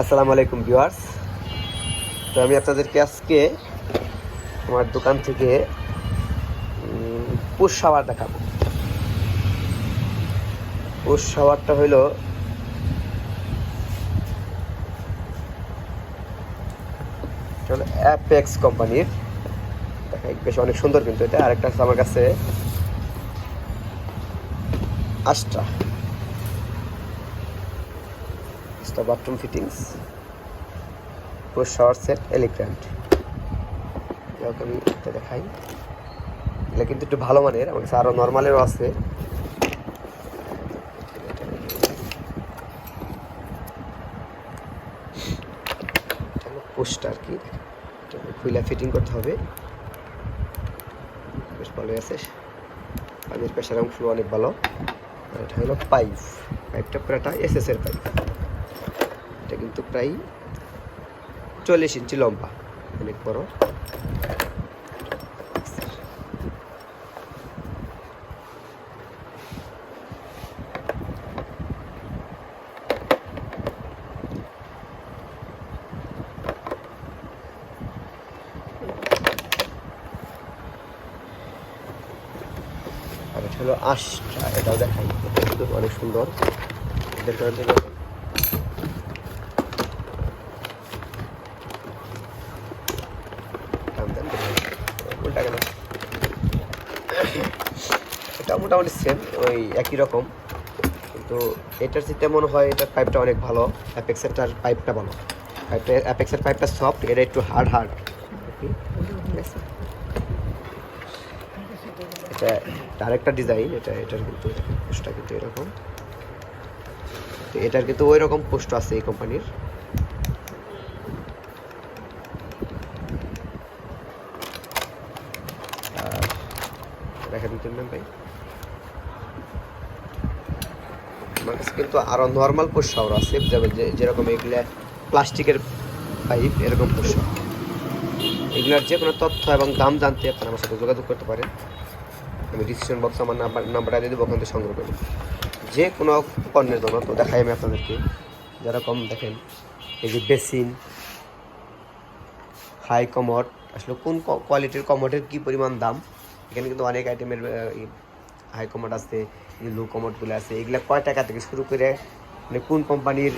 আসসালামু আলাইকুম ভিউয়ার্স। তো আমি আপনাদেরকে আজকে আমার দোকান থেকে পুষ শাওয়ার দেখাবো। পুষ শাওয়ারটা হইল অ্যাপেক্স কোম্পানির। বেশ অনেক সুন্দর কিন্তু এটা। আরেকটা আছে আমার কাছে Astra Astra bathroom fittings push shower set এলিগ্র্যান্ড যাক আমি এটা দেখাই। এটা কিন্তু একটু ভালো মানের, আমার কাছে আরও নর্মালেরও আছে। পোস্ট আর কি? খুইলা ফিটিং করতে হবে। বেশ ভালোই আছে। পানির প্রেশার অংশ অনেক ভালো। আর এটা হলো পাইপ পাইপটা পুরাটা এর পাইপ কিন্তু প্রায় চল্লিশ ইঞ্চি লম্বা অনেক বড়। হলো আশটা এটাও দেখাই। অনেক সুন্দর। দেখতে উল্টা গেল। এটা মোটামুটি সেম ওই একই রকম। কিন্তু এটার যেটা মনে হয়, এটার পাইপটা অনেক ভালো। অ্যাপেক্সেরটার পাইপটা ভালো। পাইপটা অ্যাপেক্সের পাইপটা সফট এটা একটু হার্ড হার্ড এটা আরেকটা ডিজাইন এটা, এটার কিন্তু পোস্টটা কিন্তু এরকম। তো এটার কিন্তু ওই রকম পোস্ট আছে এই কোম্পানির দেখা দিতেন ভাই। কিন্তু আরও নর্মাল শাওয়ার আছে যেমন যে- যেরকম এগুলা প্লাস্টিকের পাইপ এরকম শাওয়ার এগুলার যে কোনো তথ্য এবং দাম জানতে আপনারা আমার সাথে যোগাযোগ করতে পারেন। আমি ডিসিশন বক্স আমার নাম্বার নাম্বারটা দিয়ে দেবো, ওখান থেকে সংগ্রহ করবেন যে কোনো পণ্যের জন্য তো দেখাই আমি আপনাদেরকে। যেরকম দেখেন, এই যে বেসিন হাই কমোড আসলে কোন কোয়ালিটির কমোডের কী পরিমাণ দাম? এখানে কিন্তু অনেক আইটেমের হাই কমোড আছে লো কমোডগুলো আছে, এগুলো কয় টাকা থেকে শুরু করে মানে কোন কোম্পানির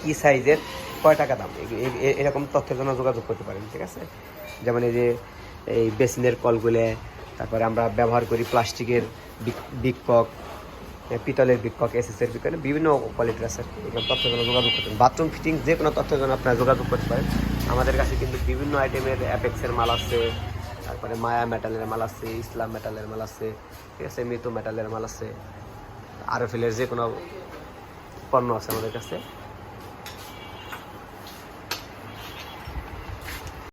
কি সাইজের কয় টাকা দাম? এরকম তথ্যের জন্য যোগাযোগ করতে পারেন, ঠিক আছে? যেমন এই যে, এই বেসিনের কলগুলো, তারপরে আমরা ব্যবহার করি প্লাস্টিকের বিকক পিতলের বিকক এসএসের বিকক বিভিন্ন কোয়ালিটির আছে, এরকম তথ্যের জন্য যোগাযোগ করতে পারেন। বাথরুম ফিটিং যে কোনো তথ্যের জন্য আপনারা যোগাযোগ করতে পারেন। আমাদের কাছে কিন্তু বিভিন্ন আইটেমের অ্যাপেক্সের মাল আছে তারপরে মায়া মেটালের মাল আছে, ইসলাম মেটালের মাল আছে, ঠিক আছে মৃত্যু মেটালের মাল আছে আরফিলের যে কোনো পণ্য আছে আমাদের কাছে।